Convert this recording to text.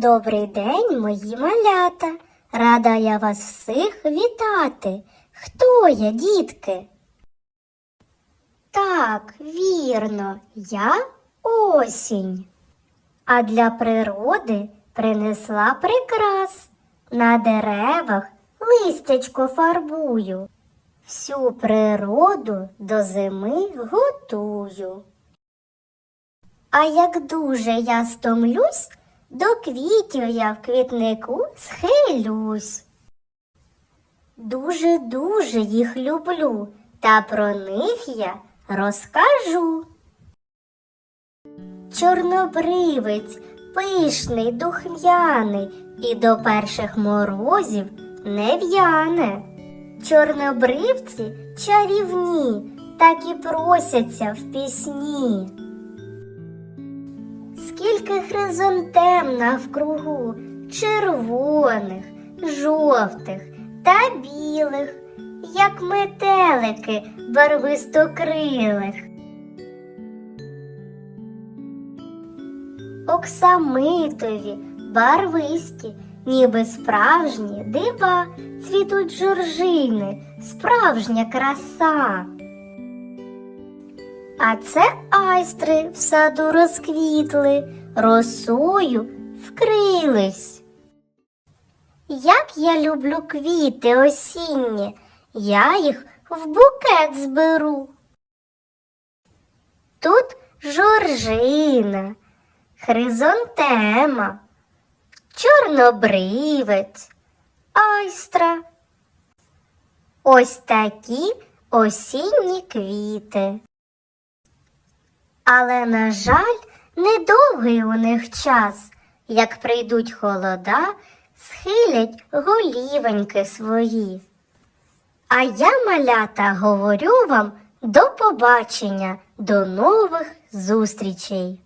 Добрий день, мої малята. Рада я вас всіх вітати. Хто я, дітки? Так, вірно, я осінь. А для природи принесла прикрас. На деревах листячко фарбую. Всю природу до зими готую. А як дуже я стомлюсь, до квітів я в квітнику схилюсь. Дуже-дуже їх люблю, та про них я розкажу. Чорнобривець, пишний, духм'яний і до перших морозів не в'яне. Чорнобривці чарівні, так і просяться в пісні. Скільки хризантем навкругу, червоних, жовтих та білих, як метелики барвистокрилих. Оксамитові, барвисті, ніби справжні дива, цвітуть жоржини, справжня краса. А це айстри в саду розквітли, росою вкрились. Як я люблю квіти осінні, я їх в букет зберу. Тут жоржина, хризантема, чорнобривець, айстра. Ось такі осінні квіти. Але, на жаль, недовгий у них час. Як прийдуть холода, схилять голівеньки свої. А я, малята, говорю вам до побачення, до нових зустрічей.